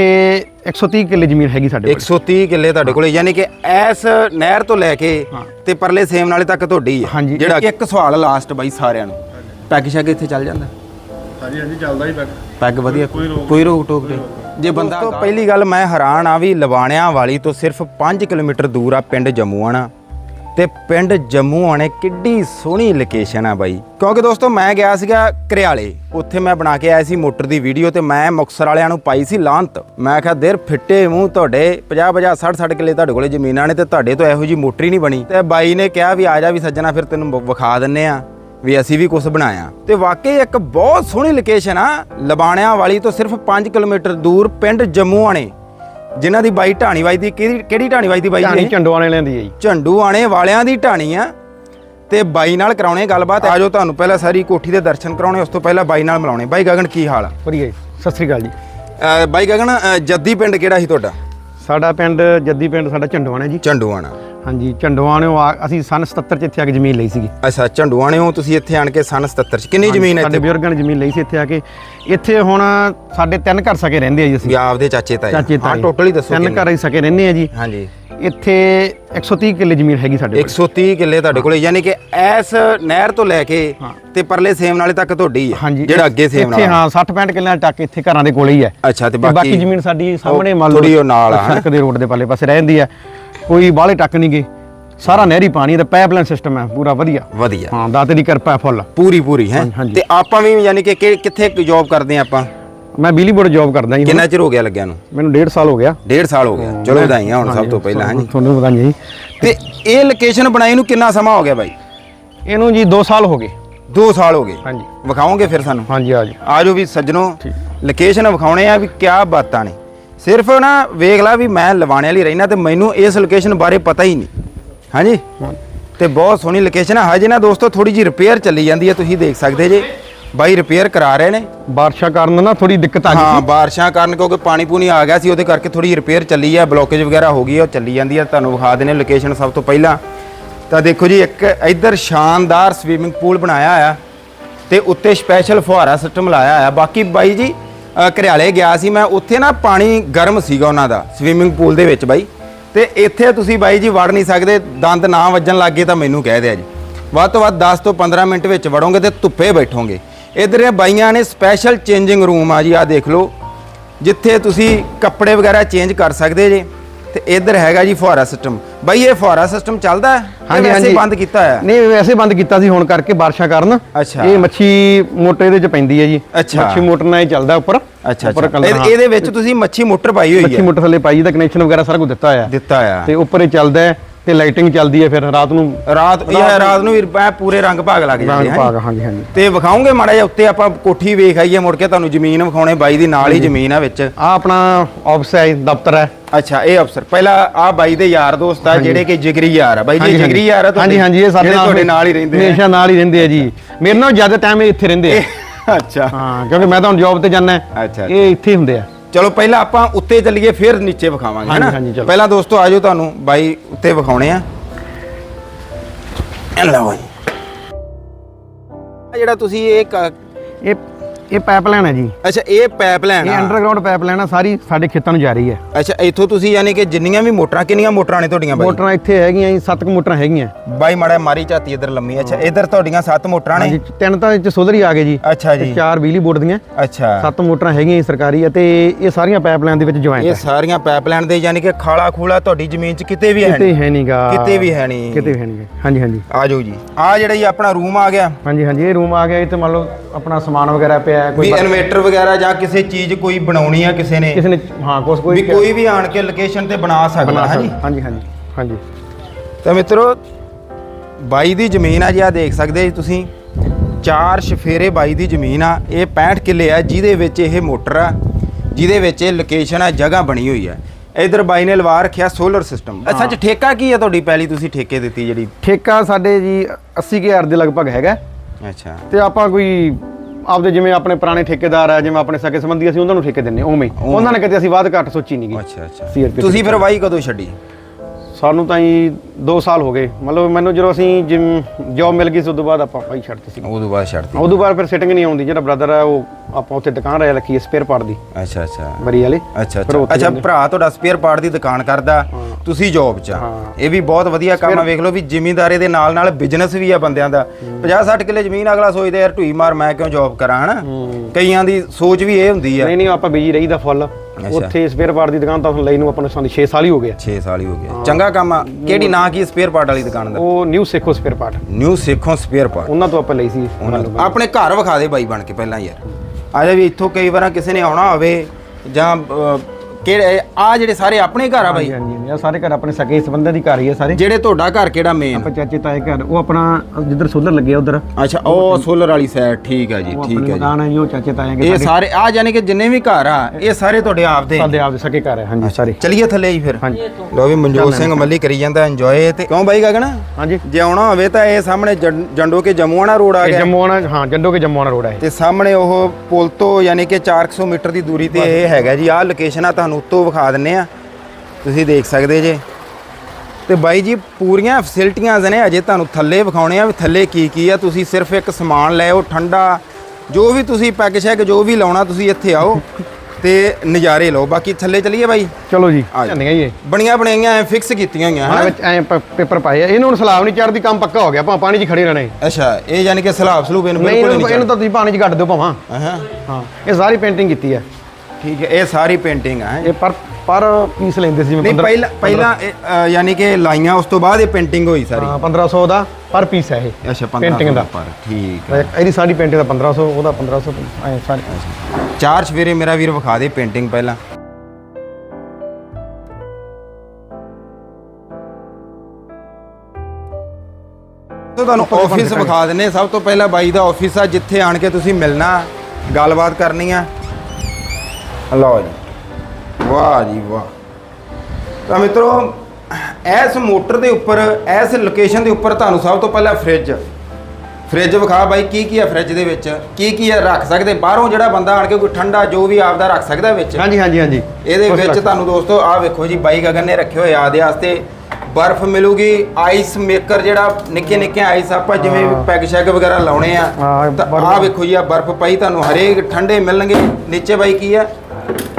ਇੱਥੇ 130 ਕਿੱਲੇ ਜ਼ਮੀਨ ਹੈਗੀ ਸਾਡੇ ਕੋਲ। 130 ਕਿੱਲੇ ਤੁਹਾਡੇ ਕੋਲੇ ਯਾਨੀ ਕਿ ਐਸ ਨਹਿਰ ਤੋਂ ਲੈ ਕੇ। ਤੇ ਪਰਲੇ ਸੇਮ ਨਾਲੇ ਤੱਕ ਤੁਹਾਡੀ ਹੈ ਹਾਂਜੀ। ਜਿਹੜਾ ਇੱਕ ਸਵਾਲ ਲਾਸਟ ਬਾਈ ਸਾਰਿਆਂ ਨੂੰ। ਪੈਗ ਸ਼ੈਗ ਇੱਥੇ ਚੱਲ ਜਾਂਦਾ? ਹਾਂਜੀ ਹਾਂਜੀ ਚੱਲਦਾ ਹੀ ਪੈਕ ਪੈਗ ਵਧੀਆ ਕੋਈ ਰੋਕ ਟੋਕ ਨਹੀਂ। ਜੇ ਬੰਦਾ ਤੋਂ ਪਹਿਲੀ ਗੱਲ ਮੈਂ ਹੈਰਾਨ ਆ ਵੀ ਲਵਾਣਿਆਂ ਵਾਲੀ ਤੋਂ ਸਿਰਫ 5 ਕਿਲੋਮੀਟਰ ਦੂਰ ਆ ਪਿੰਡ ਜੰਮੂਆਣਾ। ਤੇ ਪਿੰਡ ਜੰਮੂਆਣੇ ਕਿੱਡੀ ਸੋਹਣੀ ਲੋਕੇਸ਼ਨ ਆ ਬਾਈ। ਕਿਉਂਕਿ ਦੋਸਤੋ, ਮੈਂ ਗਿਆ ਸੀਗਾ ਕਰਿਆਲੇ। ਉੱਥੇ ਮੈਂ ਬਣਾ ਕੇ ਆਇਆ ਸੀ ਮੋਟਰ ਦੀ ਵੀਡੀਓ ਤੇ ਮੈਂ ਮੁਕਸਰ ਵਾਲਿਆਂ ਨੂੰ ਪਾਈ ਸੀ ਲਾਂਤ। ਮੈਂ ਕਿਹਾ, ਦੇਰ ਫਿੱਟੇ ਮੂੰਹ ਤੁਹਾਡੇ 50 50 60 60 ਕਿੱਲੇ ਤੁਹਾਡੇ ਕੋਲੇ ਜ਼ਮੀਨਾਂ ਨੇ ਤੇ ਤੁਹਾਡੇ ਤੋਂ ਇਹੋ ਜੀ ਮੋਟਰ ਹੀ ਨਹੀਂ ਬਣੀ। ਤੇ ਬਾਈ ਨੇ ਕਿਹਾ ਵੀ ਆ ਜਾ ਵੀ ਸੱਜਣਾ, ਫਿਰ ਤੈਨੂੰ ਵਿਖਾ ਦਿੰਨੇ ਆ ਵੀ ਅਸੀਂ ਵੀ ਕੁਝ ਬਣਾਇਆ। ਤੇ ਵਾਕਈ ਇੱਕ ਬਹੁਤ ਸੋਹਣੀ ਲੋਕੇਸ਼ਨ ਆ। ਲਬਾਣਿਆਂ ਵਾਲੀ ਤੋਂ ਸਿਰਫ 5 ਕਿਲੋਮੀਟਰ ਦੂਰ ਪਿੰਡ ਜੰਮੂ ਆਣੇ ਜਿਨ੍ਹਾਂ ਦੀ ਬਾਈ ਢਾਣੀ ਵੱਜਦੀ ਕਿਹੜੀ ਕਿਹੜੀ ਢਾਣੀ ਵੱਜਦੀ ਬਾਈ ਢਾਣੀ ਜੀ? ਝੰਡੋਆਣੇ ਲੈਂਦੀ ਹੈ ਜੀ। ਝੰਡੂ ਆਣੇ ਵਾਲਿਆਂ ਦੀ ਢਾਣੀ ਆ ਤੇ ਬਾਈ ਨਾਲ ਕਰਾਉਣੇ ਗੱਲਬਾਤ। ਆਜੋ ਤੁਹਾਨੂੰ ਪਹਿਲਾਂ ਸਾਰੀ ਕੋਠੀ ਦੇ ਦਰਸ਼ਨ ਕਰਾਉਣੇ ਉਸ ਤੋਂ ਪਹਿਲਾਂ ਬਾਈ ਨਾਲ ਮਿਲਾਉਣੇ। ਬਾਈ ਗਗਨ ਕੀ ਹਾਲ ਆ? ਵਧੀਆ ਜੀ। ਸਤਿ ਸ੍ਰੀ ਅਕਾਲ ਜੀ। ਬਾਈ ਗਗਨ ਜੱਦੀ ਪਿੰਡ ਕਿਹੜਾ ਸੀ ਤੁਹਾਡਾ? ਸਾਡਾ ਪਿੰਡ ਜੱਦੀ ਪਿੰਡ ਸਾਡਾ ਝੰਡੋਆਣਾ ਜੀ। ਝੰਡੂ ਆਣਾ ਹਾਂਜੀ ਝੰਡੋਆਣਿਓ ਆ ਅਸੀਂ ਸਨ 77 ਚ ਇੱਥੇ ਆ ਕੇ ਜ਼ਮੀਨ ਲਈ ਸੀਗੀ। ਅੱਛਾ ਝੰਡੂ ਆਣੇ ਹੋ ਤੁਸੀਂ ਇੱਥੇ ਆਣ ਕੇ ਸਨ 77 ਚ। ਕਿੰਨੀ ਜ਼ਮੀਨ ਹੈ ਸਾਡੇ ਬਜ਼ੁਰਗਾਂ ਨੇ ਜ਼ਮੀਨ ਲਈ ਸੀ ਇੱਥੇ ਆ ਕੇ। ਇੱਥੇ ਹੁਣ ਸਾਡੇ ਤਿੰਨ ਘਰ ਸਕੇ ਰਹਿੰਦੇ ਆ ਜੀ ਅਸੀਂ। ਵੀ ਆਪਦੇ ਚਾਚੇ ਤਾਏ। ਚਾਚੇ ਹਾਂ ਤਾਏ। ਟੋਟਲ ਹੀ ਦੱਸੋ ਤਿੰਨ ਕਿੰਨੇ? ਘਰ ਅਸੀਂ ਸਕੇ ਰਹਿੰਦੇ ਆ ਜੀ। ਹਾਂਜੀ। ਇੱਥੇ 130 ਕਿੱਲੇ ਜ਼ਮੀਨ ਹੈਗੀ ਸਾਡੇ ਕੋਲ। 130 ਕਿੱਲੇ ਤੁਹਾਡੇ ਕੋਲੇ ਯਾਨੀ ਕਿ ਐਸ ਨਹਿਰ ਤੋਂ ਲੈ ਕੇ। ਤੇ ਪਰਲੇ ਸੇਮ ਨਾਲੇ ਤੱਕ ਤੁਹਾਡੀ ਹੈ ਹਾਂਜੀ ਜਿਹੜਾ ਅੱਗੇ ਸੇਮ ਇੱਥੇ ਨਾਲ ਹਾਂ 60 65 ਕਿੱਲਿਆਂ ਦਾ ਟੱਕ ਇੱਥੇ ਘਰਾਂ ਦੇ ਕੋਲੇ ਹੀ ਹੈ। ਅੱਛਾ ਤੇ ਬਾਕੀ ਜ਼ਮੀਨ ਸਾਡੀ ਸਾਹਮਣੇ ਮੰਨ ਥੋੜ੍ਹੀ ਉਹ ਨਾਲ ਆ, ਸੜਕ ਦੇ ਰੋਡ ਦੇ ਪਾਲੇ ਪਾਸੇ ਰਹਿੰਦੀ ਹੈ। ਕੋਈ ਬਾਹਲੇ ਟੱਕ ਨਹੀਂ ਗਏ ਸਾਰਾ ਨਹਿਰੀ ਪਾਣੀ ਦਾ ਪਾਈਪਲਾਈਨ ਸਿਸਟਮ ਹੈ ਪੂਰਾ ਵਧੀਆ। ਵਧੀਆ। ਹਾਂ ਦਾਤੇ ਦੀ ਕਿਰਪਾ ਹੈ ਫੁੱਲ। ਪੂਰੀ ਪੂਰੀ ਹੈ? ਹਾਂਜੀ। ਤੇ ਆਪਾਂ ਵੀ ਯਾਨੀ ਕਿ ਕਿ- ਕਿੱਥੇ ਜੌਬ ਕਰਦੇ ਆ ਆਪਾਂ? ਮੈਂ ਬਿਜਲੀ ਬੋਰਡ ਜੌਬ ਕਰਦਾ ਜੀ ਹੁਣ। ਕਿੰਨਾ ਚਿਰ ਹੋ ਗਿਆ ਲੱਗਿਆ ਨੂੰ? ਮੈਨੂੰ 1.5 ਸਾਲ ਹੋ ਗਿਆ। ਡੇਢ ਸਾਲ ਹੋ ਗਿਆ। ਚਲੋ ਵਧਾਈਆਂ ਹੁਣ ਸਭ ਤੋਂ ਪਹਿਲਾਂ ਹਾਂਜੀ ਤੁਹਾਨੂੰ ਵਧਾਈਆਂ ਜੀ। ਤੇ ਇਹ ਲੋਕੇਸ਼ਨ ਬਣਾਈ ਨੂੰ ਕਿੰਨਾ ਸਮਾਂ ਹੋ ਗਿਆ ਬਾਈ? ਇਹਨੂੰ ਜੀ 2 ਸਾਲ ਹੋ ਗਏ। 2 ਸਾਲ ਹੋ ਗਏ? ਹਾਂਜੀ। ਵਿਖਾਓਗੇ ਫਿਰ ਸਾਨੂੰ? ਹਾਂਜੀ ਆ ਜੀ ਆਜੋ ਵੀ ਸੱਜਣੋ ਲੋਕੇਸ਼ਨ ਵਿਖਾਉਣੇ ਆ ਵੀ ਕਿਆ ਬਾਤਾਂ ਨੇ। ਸਿਰਫ ਨਾ ਵੇਖ ਲਾ ਵੀ ਮੈਂ ਲਵਾਣੇ ਵਾਲੀ ਰਹਿਣਾ ਤੇ ਮੈਨੂੰ ਇਸ ਲੋਕੇਸ਼ਨ ਬਾਰੇ ਪਤਾ ਹੀ ਨਹੀਂ। ਹਾਂਜੀ? ਤੇ ਬਹੁਤ ਸੋਹਣੀ ਲੋਕੇਸ਼ਨ ਹੈ ਹਜੇ ਨਾ ਦੋਸਤੋ ਥੋੜੀ ਜੀ ਰਿਪੇਅਰ ਚੱਲੀ ਜਾਂਦੀ ਹੈ ਤੁਸੀਂ ਦੇਖ ਸਕਦੇ ਜੇ। ਬਾਈ ਰਿਪੇਅਰ ਕਰਾ ਰਹੇ ਨੇ। ਬਾਰਿਸ਼ਾਂ ਕਾਰਨ ਨਾ ਥੋੜੀ ਦਿੱਕਤ ਆ ਗਈ ਹਾਂ ਬਾਰਿਸ਼ਾਂ ਕਾਰਨ ਕਿਉਂਕਿ ਪਾਣੀ ਪੂਣੀ ਆ ਗਿਆ ਸੀ ਉਹਦੇ ਕਰਕੇ ਥੋੜੀ ਰਿਪੇਅਰ ਚੱਲੀ ਹੈ ਬਲੋਕੇਜ ਵਗੈਰਾ ਹੋ ਗਈ ਹੈ ਉਹ ਚੱਲੀ ਜਾਂਦੀ ਹੈ ਤੁਹਾਨੂੰ ਵਿਖਾ ਦਿੰਦੇ ਲੋਕੇਸ਼ਨ ਸਭ ਤੋਂ ਪਹਿਲਾਂ। ਤਾਂ ਦੇਖੋ ਜੀ ਇੱਕ ਇੱਧਰ ਸ਼ਾਨਦਾਰ ਸਵੀਮਿੰਗ ਪੂਲ ਬਣਾਇਆ ਆ ਤੇ ਉੱਤੇ ਸਪੈਸ਼ਲ ਫੁਹਾਰਾ ਸਿਸਟਮ ਲਾਇਆ ਆ ਬਾਕੀ ਬਾਈ ਜੀ ਘਰਿਆਲੇ ਗਿਆ ਸੀ, ਮੈਂ ਉੱਥੇ ਨਾ ਪਾਣੀ ਗਰਮ ਸੀਗਾ ਉਹਨਾਂ ਦਾ ਸਵੀਮਿੰਗ ਪੂਲ ਦੇ ਵਿੱਚ ਬਾਈ। ਤੇ ਇੱਥੇ ਤੁਸੀਂ ਬਾਈ ਜੀ ਵੜ ਨਹੀਂ ਸਕਦੇ, ਦੰਦ ਨਾ ਵੱਜਣ ਲੱਗੇ ਤਾਂ ਮੈਨੂੰ ਕਹਿ ਦਿਆ ਜੀ। ਵੱਧ ਤੋਂ ਵੱਧ 10 ਤੋਂ 15 ਮਿੰਟ ਵਿੱਚ ਵੜੋਗੇ ਤੇ ਧੁੱਪੇ ਬੈਠੋਗੇ। ਇਧਰ ਇਹ ਬਾਈਆਂ ਨੇ ਸਪੈਸ਼ਲ ਚੇਂਜਿੰਗ ਰੂਮ ਆ ਜੀ ਆ ਦੇਖ ਲਓ। ਜਿੱਥੇ ਤੁਸੀਂ ਕੱਪੜੇ ਵਗੈਰਾ ਚੇਂਜ ਕਰ ਸਕਦੇ ਜੇ। ਤੇ ਇਧਰ ਹੈਗਾ ਜੀ ਫੁਹਾਰਾ ਸਿਸਟਮ ਬਾਈ ਇਹ ਫੁਹਾਰਾ ਸਿਸਟਮ ਚੱਲਦਾ ਹੈ? ਹਾਂਜੀ ਵੈਸੇ ਬੰਦ ਕੀਤਾ ਹੋਇਆ ਨਹੀਂ ਵੈਸੇ ਬੰਦ ਕੀਤਾ ਸੀ ਹੁਣ ਕਰਕੇ ਬਾਰਿਸ਼ਾਂ ਕਾਰਨ। ਅੱਛਾ। ਇਹ ਮੱਛੀ ਮੋਟਰ ਇਹਦੇ ਚ ਪੈਂਦੀ ਹੈ ਜੀ। ਅੱਛਾ। ਮੱਛੀ ਮੋਟਰ ਨਾਲ ਹੀ ਚੱਲਦਾ ਉੱਪਰ। ਅੱਛਾ ਅੱਛਾ। ਇਹ-। ਇਹਦੇ ਵਿੱਚ ਤੁਸੀਂ ਮੱਛੀ ਮੋਟਰ ਪਾਈ ਹੋਈ ਮੱਛੀ ਹੈ ਮੋਟਰ ਥੱਲੇ ਪਾਈ ਦਾ ਕਨੈਕਸ਼ਨ ਵਗੈਰਾ ਸਾਰਾ ਕੁਝ ਦਿੱਤਾ ਹੋਇਆ। ਦਿੱਤਾ ਆ ਤੇ ਉੱਪਰ ਇਹ ਚੱਲਦਾ ਹੈ। ਤੇ ਲਾਈਟਿੰਗ ਚੱਲਦੀ ਹੈ ਫਿਰ ਰਾਤ ਨੂੰ। ਰਾਤ ਇਹ ਰਾਤ ਨੂੰ ਵੀ ਐਂ ਪੂਰੇ ਰੰਗ ਭਾਗ ਲੱਗ ਜਾਂਦੇ ਰੰਗ ਹੈ ਭਾਗ ਹਾਂਜੀ ਹਾਂਜੀ। ਤੇ ਵਿਖਾਉਂਗੇ ਮਾੜਾ ਜਿਹਾ ਉੱਤੇ ਆਪਾਂ ਕੋਠੀ ਵੇਖ ਆਈਏ ਮੁੜ ਕੇ ਤੁਹਾਨੂੰ ਜ਼ਮੀਨ ਵਿਖਾਉਣੇ ਬਾਈ ਦੀ ਨਾਲ ਹੀ ਜ਼ਮੀਨ ਆ ਵਿੱਚ। ਆ ਆਪਣਾ ਆਫਿਸ ਹੈ ਦਫ਼ਤਰ ਹੈ। ਅੱਛਾ ਇਹ ਅਫਸਰ। ਪਹਿਲਾਂ ਆ ਬਾਈ ਦੇ ਯਾਰ ਦੋਸਤ ਆ ਜਿਹੜੇ ਕਿ ਜਿਗਰੀ ਯਾਰ ਆ। ਬਾਈ ਜੀ ਜਿਗਰੀ ਯਾਰ ਆ ਹਾਂਜੀ ਹਾਂਜੀ ਇਹ ਸਾਡੇ ਤੁਹਾਡੇ ਨਾਲ ਹੀ ਰਹਿੰਦੇ ਹਮੇਸ਼ਾ ਨਾਲ ਹੀ ਰਹਿੰਦੇ ਆ ਜੀ। ਮੇਰੇ ਨਾਲ ਜ਼ਿਆਦਾ ਟਾਈਮ ਇੱਥੇ ਰਹਿੰਦੇ ਆ। ਆ ਅੱਛਾ। ਹਾਂ ਕਿਉਂਕਿ ਮੈਂ ਤਾਂ ਹੁਣ ਜੌਬ ਤੇ ਜਾਣਾ ਅੱਛਾ, ਇਹ ਇੱਥੇ ਹੀ ਹੁੰਦੇ ਆ। ਚਲੋ ਪਹਿਲਾਂ ਆਪਾਂ ਉੱਤੇ ਚੱਲੀਏ ਫਿਰ ਨੀਚੇ ਵਿਖਾਵਾਂਗੇ ਹਾਂਜੀ, ਹੈਨਾ ਹਾਂਜੀ, ਚਲੋ। ਪਹਿਲਾਂ ਦੋਸਤੋ ਆਜੋ ਤੁਹਾਨੂੰ ਬਾਈ ਉੱਤੇ ਵਿਖਾਉਣੇ ਆ। ਇਹ ਲਓ ਜੀ ਆਹ ਜਿਹੜਾ ਤੁਸੀਂ ਇਹ ਕ- ਇਹ ਇਹ ਪਾਈਪਲਾਈਨ ਹੈ ਜੀ। ਅੱਛਾ ਇਹ ਪਾਈਪਲਾਈਨ ਇਹ ਆ। ਅੰਡਰਗਰਾਉਂਡ ਪਾਈਪਲਾਈਨ ਆ ਸਾਰੀ ਸਾਡੇ ਖੇਤਾਂ ਨੂੰ ਜਾ ਰਹੀ ਹੈ। ਅੱਛਾ ਇੱਥੋਂ ਤੁਸੀਂ ਯਾਨੀ ਕਿ ਜਿੰਨੀਆਂ ਵੀ ਮੋਟਰਾਂ ਕਿੰਨੀਆਂ ਮੋਟਰਾਂ ਨੇ ਤੁਹਾਡੀਆਂ ਬਾਈ? ਮੋਟਰਾਂ ਇੱਥੇ ਹੈਗੀਆਂ ਜੀ ਸੱਤ ਕੁ ਮੋਟਰਾਂ ਹੈਗੀਆਂ। ਬਾਈ ਮਾੜਾ ਮਾਰੀ ਝਾਤੀ ਇਧਰ ਲੰਮੀ। ਅੱਛਾ ਇਧਰ ਤੁਹਾਡੀਆਂ ਸੱਤ ਮੋਟਰਾਂ ਨੇ? ਤਿੰਨ ਤਾਂ ਇਹ ਚ ਸੋਲਰ ਹੀ ਆ ਗਏ ਜੀ। ਅੱਛਾ ਤੇ ਜੀ ਚਾਰ ਬਿਜਲੀ ਬੋਰਡ ਦੀਆਂ। ਅੱਛਾ। ਸੱਤ ਮੋਟਰਾਂ ਹੈਗੀਆਂ ਜੀ ਸਰਕਾਰੀ ਅਤੇ ਇਹ ਸਾਰੀਆਂ ਪਾਈਪਲਾਈਨ ਦੇ ਵਿੱਚ ਜੁਆਇੰਟ ਇਹ ਹੈ। ਸਾਰੀਆਂ ਪਾਈਪਲਾਈਨ ਦੇ ਯਾਨੀ ਕਿ ਖਾਲਾ ਖੂਲਾ ਤੁਹਾਡੀ ਜ਼ਮੀਨ 'ਚ ਕਿਤੇ ਵੀ ਹੈ ਕਿਤੇ ਨਹੀਂ। ਹੈ ਨਹੀਂਗਾ ਕਿਤੇ ਵੀ ਹੈ ਨਹੀਂ। ਕਿਤੇ ਵੀ ਹੈ ਨਹੀਂ ਹਾਂਜੀ ਹਾਂਜੀ। ਆ ਜਾਓ ਜੀ। ਆ ਜਿਹੜਾ ਜੀ ਆਪਣਾ ਰੂਮ ਆ ਗਿਆ। ਹਾਂਜੀ ਹਾਂਜੀ ਇਹ ਰੂਮ ਆ ਗਿਆ ਇੱਥੇ ਮੰਨ ਲਓ ਆਪਣਾ ਸਮਾਨ ਵਗੈਰਾ ਪਿਆ ਹੈ, ਵੀ ਕੋਈ ਇਨਵੇਟਰ ਵਗੈਰਾ ਜਾਂ ਕਿਸੇ ਚੀਜ਼ ਕੋਈ ਬਣਾਉਣੀ ਆ ਕਿਸੇ ਨੇ ਕਿਸੇ ਨੇ ਹਾਂ ਕੁਛ ਵੀ ਕੋਈ ਕੋਈ ਵੀ ਆਣ ਕੇ ਲੋਕੇਸ਼ਨ ਤੇ ਬਣਾ ਸਕਦਾ ਹੈ ਜੀ ਹਾਂਜੀ ਹਾਂਜੀ ਹਾਂਜੀ। ਤਾਂ ਮਿੱਤਰੋ ਬਾਈ ਦੀ ਜ਼ਮੀਨ ਆ ਜੀ ਆ ਦੇਖ ਸਕਦੇ ਜੀ ਤੁਸੀਂ। ਚਾਰ ਸ਼ਫੇਰੇ ਬਾਈ ਦੀ ਜ਼ਮੀਨ ਆ ਇਹ 65 ਕਿੱਲੇ ਆ ਜਿਹਦੇ ਵਿੱਚ ਇਹ ਮੋਟਰ ਆ ਜਿਹਦੇ ਵਿੱਚ ਇਹ ਲੋਕੇਸ਼ਨ ਆ ਜਗ੍ਹਾ ਬਣੀ ਹੋਈ ਆ। ਇਧਰ ਬਾਈ ਨੇ ਲਵਾ ਰੱਖਿਆ ਸੋਲਰ ਸਿਸਟਮ ਅੱਛਾ ਚ ਠੇਕਾ ਕੀ ਆ ਤੁਹਾਡੀ? ਪਹਿਲੀ ਤੁਸੀਂ ਠੇਕੇ ਦਿੱਤੀ ਜਿਹੜੀ ਠੇਕਾ ਸਾਡੇ ਜੀ 80000 ਦੇ ਲਗਭਗ ਹੈਗਾ। ਅੱਛਾ। ਤੇ ਆਪਾਂ ਕੋਈ ਆਪਦੇ ਜਿਵੇਂ ਆਪਣੇ ਪੁਰਾਣੇ ਠੇਕੇਦਾਰ ਆ ਜਿਵੇਂ ਆਪਣੇ ਸਕੇ ਸੰਬੰਧੀ ਅਸੀਂ ਉਹਨਾਂ ਨੂੰ ਠੇਕੇ ਦਿੰਨੇ ਉਵੇਂ। ਉਹਨਾਂ ਨੇ ਕਦੇ ਅਸੀਂ ਬਾਅਦ ਘੱਟ ਸੋਚੀ ਨਹੀਂ ਗਈ ਅੱਛਾ ਅੱਛਾ। 80 ਰੁਪਏ ਤੁਸੀਂ ਫਿਰ ਵਾਈ ਕਦੋਂ ਛੱਡੀ? ਸਾਨੂੰ ਤਾਂ ਜੀ 2 ਸਾਲ ਹੋ ਗਏ। ਮਤਲਬ ਮੈਨੂੰ ਜਦੋਂ ਅਸੀਂ ਜਿਮ ਜੌਬ ਮਿਲ ਗਈ ਸੀ ਉਦੋਂ ਬਾਅਦ ਆਪਾਂ ਭਾਈ ਛੱਡਤੀ ਸੀ। ਉਦੋਂ ਬਾਅਦ ਛੱਡਤੀ। ਉਦੋਂ ਬਾਅਦ ਫਿਰ ਸਿਟਿੰਗ ਨਹੀਂ ਆਉਂਦੀ ਜਿਹੜਾ ਬ੍ਰਦਰ ਹੈ ਉਹ ਆਪਾਂ ਉੱਥੇ ਦੁਕਾਨ ਰਾਇ ਰੱਖੀ ਹੈ ਸਪੇਅਰ ਪਾਰਟ ਦੀ। ਅੱਛਾ ਅੱਛਾ। ਬਰੀ ਵਾਲੇ। ਅੱਛਾ ਅੱਛਾ। ਅੱਛਾ। ਭਰਾ ਤੁਹਾਡਾ ਸਪੇਅਰ ਪਾਰਟ ਦੀ ਦੁਕਾਨ ਕਰਦਾ ਤੁਸੀਂ ਜੌਬ 'ਚ ਆ। ਇਹ ਵੀ ਬਹੁਤ ਵਧੀਆ ਕੰਮ ਆ। ਵੇਖ ਲਓ ਵੀ ਜ਼ਿਮੀਂਦਾਰੇ ਦੇ ਨਾਲ ਨਾਲ ਬਿਜ਼ਨਸ ਵੀ ਆ ਬੰਦਿਆਂ ਦਾ। 50 60 ਕਿੱਲੇ ਜ਼ਮੀਨ ਅਗਲਾ ਸੋਚਦਾ ਯਾਰ ਢੂਈ ਮਾਰ ਮੈਂ ਕਿਉਂ ਜੌਬ ਕਰਾਂ? ਹਨਾ? ਕਈਆਂ ਦੀ ਸੋਚ ਵੀ ਇਹ ਹੁੰਦੀ ਆ। ਨਹੀਂ ਨਹੀਂ ਆਪਾਂ ਬਿਜ਼ੀ ਰਹੀਦਾ ਫੁੱਲ ਉੱਥੇ ਸਪੇਅਰ ਪਾਰਟ ਦੀ ਦੁਕਾਨ ਤਾਂ ਹੁਣ ਲਈ ਨੂੰ ਆਪਾਂ ਨੂੰ ਸੰਦੀ 6 ਸਾਲ ਹੀ ਹੋ ਗਿਆ 6 ਸਾਲ ਹੀ ਹੋ ਗਏ। ਚੰਗਾ ਕੰਮ ਆ। ਕਿਹੜੀ ਨਾਂ ਕੀ ਸਪੇਅਰ ਪਾਰਟ ਵਾਲੀ ਦੁਕਾਨ ਦਾ? ਉਹ new Sekhon spare part new Sekhon spare part ਉਹਨਾਂ ਤੋਂ ਆਪਾਂ ਲਈ ਸੀ। ਆਪਣੇ ਘਰ ਵਿਖਾ ਦੇ ਬਾਈ ਬਣ ਕੇ ਪਹਿਲਾਂ ਯਾਰ। ਆ ਜਾ ਵੀ ਇੱਥੋਂ ਕਈ ਵਾਰਾਂ ਕਿਸੇ ਨੇ ਆਉਣਾ ਹੋਵੇ ਜਾਂ ਕਿਹੜੇ ਆ ਜਿਹੜੇ ਸਾਰੇ ਆਪਣੇ ਘਰ ਆ ਬਾਈ? ਹਾਂਜੀ ਹਾਂਜੀ ਇਹ ਸਾਰੇ ਘਰ ਆਪਣੇ ਸਕੇ ਸੰਬੰਧਾਂ ਦੀ ਘਰ ਹੀ ਆ ਸਾਰੇ। ਜਿਹੜੇ ਤੁਹਾਡਾ ਘਰ ਕਿਹੜਾ ਮੇਨ ਆਪਾਂ ਚਾਚੇ ਤਾਏ ਘਰ ਉਹ ਆਪਣਾ ਜਿੱਧਰ ਸੋਲਰ ਲੱਗਿਆ ਉਧਰ। ਅੱਛਾ ਉਹ ਸੋਲਰ ਵਾਲੀ ਸਾਈਡ ਠੀਕ ਆ ਜੀ ਠੀਕ ਹੈ ਜੀ। ਮਕਾਨ ਹੈ ਜੀ ਉਹ ਚਾਚੇ ਤਾਏ ਇਹ ਸਾਰੇ ਆ ਯਾਨੀ ਕਿ ਜਿੰਨੇ ਵੀ ਘਰ ਆ ਇਹ ਸਾਰੇ ਤੁਹਾਡੇ ਆਪਦੇ ਸਾਡੇ ਆਪਦੇ ਸਕੇ ਘਰ ਹੈ ਹਾਂਜੀ ਸਾਰੇ। ਚਲਿਏ ਥੱਲੇ ਹੀ ਫਿਰ। ਹਾਂਜੀ। ਲੋ ਵੀ ਮਨਜੋਤ ਸਿੰਘ ਮੱਲੀ ਕਰੀ ਜਾਂਦਾ ਇੰਜੋਏ ਤੇ। ਕਿਉਂ ਬਾਈ ਗਗਨ? ਹਾਂਜੀ। ਜੇ ਆਉਣਾ ਹੋਵੇ ਤਾਂ ਇਹ ਸਾਹਮਣੇ ਜੰ- ਜੰਡੋ ਕੇ ਜਮੂਆਣਾ ਰੋਡ ਆ ਇਹ ਗਿਆ। ਜੰਮੂਆਣਾ ਹਾਂ ਜੰਡੋ ਕੇ ਜੰਮੂਆਣਾ ਰੋਡ ਹੈ ਇਹ। ਤੇ ਸਾਹਮਣੇ ਉਹ ਪੁਲ ਤੋਂ ਯਾਨੀ ਕਿ 400 ਮੀਟਰ ਦੀ ਦੂਰੀ ਤੇ ਇਹ ਹੈਗਾ ਜੀ ਆਹ ਲੋਕੇਸ਼ਨ ਆ ਤੁਹਾਨੂੰ ਉੱਤੋਂ ਵਿਖਾ ਦਿੰਨੇ ਆ। ਤੁਸੀਂ ਦੇਖ ਸਕਦੇ ਜੇ। ਤੇ ਬਾਈ ਜੀ ਪੂਰੀਆਂ ਫੈਸਿਲਿਟੀਆਂ ਨੇ ਅਜੇ ਤੁਹਾਨੂੰ ਥੱਲੇ ਵਿਖਾਉਣੇ ਆ ਵੀ ਥੱਲੇ ਕੀ ਕੀ ਆ। ਤੁਸੀਂ ਸਿਰਫ ਇੱਕ ਸਮਾਨ ਲੈ ਆਓ ਠੰਡਾ ਜੋ ਵੀ ਤੁਸੀਂ ਪੈਗ ਸ਼ੈਗ ਜੋ ਵੀ ਲਾਉਣਾ ਤੁਸੀਂ ਇੱਥੇ ਆਓ ਤੇ ਨਜ਼ਾਰੇ ਲਓ। ਬਾਕੀ ਥੱਲੇ ਚਲੀਏ ਬਾਈ? ਚਲੋ ਜੀ ਆ। ਝੰਡੀਆਂ ਜੀ। ਬਣੀਆਂ ਬਣਾਈਆਂ ਐ ਫਿਕਸ ਕੀਤੀਆਂ ਹੋਈਆਂ ਹਾਂ ਹਨਾ? ਵਿੱਚ ਐ ਪੇਪਰ ਪਾਏ ਆ। ਇਹਨੂੰ ਹੁਣ ਸਲਾਬ ਨਹੀਂ ਚੜਦੀ ਕੰਮ ਪੱਕਾ ਹੋ ਗਿਆ। ਭਾਵੇਂ ਪਾਣੀ 'ਚ ਖੜੇ ਰਹਿਣਾ। ਅੱਛਾ ਇਹ ਯਾਨੀ ਕਿ ਸਲਾਬ ਸਲੂਬ ਇਹਨੂੰ ਬਿਲਕੁਲ ਨਹੀਂ ਇਹਨੂੰ ਤਾਂ ਤੁਸੀਂ ਪਾਣੀ 'ਚ ਕੱਢ ਦਿਓ ਭਾਵਾਂ। ਹਾਂ ਹਾਂ ਇਹ ਸਾਰੀ ਪੇਂਟਿੰਗ ਕੀਤੀ ਹੈ ਠੀਕ ਹੈ ਇਹ ਸਾਰੀ ਪੇਂਟਿੰਗ ਆ ਇਹ ਪਰ ਪਰ ਪੀਸ ਲੈਂਦੇ ਸੀ ਜਿਵੇਂ ਨਹੀਂ 15 ਪਹਿਲਾਂ ਪਹਿਲਾਂ ਇਹ, ਅ, ਯਾਨੀ ਕਿ ਲਾਈਆਂ ਉਸ ਤੋਂ ਬਾਅਦ ਇਹ ਪੇਂਟਿੰਗ ਹੋਈ ਸਾਰੀ। ਹਾਂ 1500 ਦਾ ਪਰ ਪੀਸ ਹੈ ਇਹ। ਅੱਛਾ 15 ਪੇਂਟਿੰਗ ਦਾ। ਪਰ ਠੀਕ ਹੈ ਇਹਦੀ ਸਾਰੀ ਪੇਂਟਿੰਗ ਦਾ 1500 ਉਹਦਾ 1500 ਐ ਸਾਰੇ। ਚਾਰ ਸਵੇਰੇ ਮੇਰਾ ਵੀਰ ਵਿਖਾ ਦੇ ਪੇਂਟਿੰਗ ਪਹਿਲਾਂ। ਤੋਂ ਤੁਹਾਨੂੰ ਆਫਿਸ ਵਿਖਾ ਦਿੰਨੇ ਸਭ ਤੋਂ ਪਹਿਲਾਂ ਬਾਈ ਦਾ ਆਫਿਸ ਆ ਜਿੱਥੇ ਆਣ ਕੇ ਤੁਸੀਂ ਮਿਲਣਾ ਗੱਲਬਾਤ ਕਰਨੀ ਆ। ਲਓ ਜੀ। ਵਾਹ ਜੀ ਵਾਹ। ਤਾਂ ਮਿੱਤਰੋ ਇਸ ਮੋਟਰ ਦੇ ਉੱਪਰ ਇਸ ਲੋਕੇਸ਼ਨ ਦੇ ਉੱਪਰ ਤੁਹਾਨੂੰ ਸਭ ਤੋਂ ਪਹਿਲਾਂ ਫ੍ਰਿਜ ਫ੍ਰਿਜ ਵਿਖਾ ਬਾਈ ਕੀ ਕੀ ਹੈ ਫ੍ਰਿਜ ਦੇ ਵਿੱਚ? ਕੀ ਕੀ ਹੈ ਰੱਖ ਸਕਦੇ? ਬਾਹਰੋਂ ਜਿਹੜਾ ਬੰਦਾ ਆਣ ਕੇ ਕੋਈ ਠੰਡਾ ਜੋ ਵੀ ਆਪਦਾ ਰੱਖ ਸਕਦਾ ਵਿੱਚ। ਹਾਂਜੀ ਹਾਂਜੀ ਹਾਂਜੀ। ਇਹਦੇ ਵਿੱਚ ਤੁਹਾਨੂੰ ਦੋਸਤੋ ਆਹ ਵੇਖੋ ਜੀ ਬਾਈ ਗਗਨ ਨੇ ਰੱਖੇ ਹੋਏ ਆਦੇ ਵਾਸਤੇ। ਬਰਫ਼ ਮਿਲੂਗੀ ਆਈਸ ਮੇਕਰ ਜਿਹੜਾ ਨਿੱਕੇ ਨਿੱਕੇ ਆਈਸ ਆਪਾਂ ਜਿਵੇਂ। ਪੈਗ ਸ਼ੈਗ ਵਗੈਰਾ ਲਾਉਣੇ ਆ। ਤਾਂ ਆਹ ਵੇਖੋ ਜੀ ਆ ਬਰਫ਼ ਪਈ ਤੁਹਾਨੂੰ ਹਰੇਕ ਠੰਡੇ ਮਿਲਣਗੇ। ਨੀਚੇ ਬਾਈ ਕੀ ਆ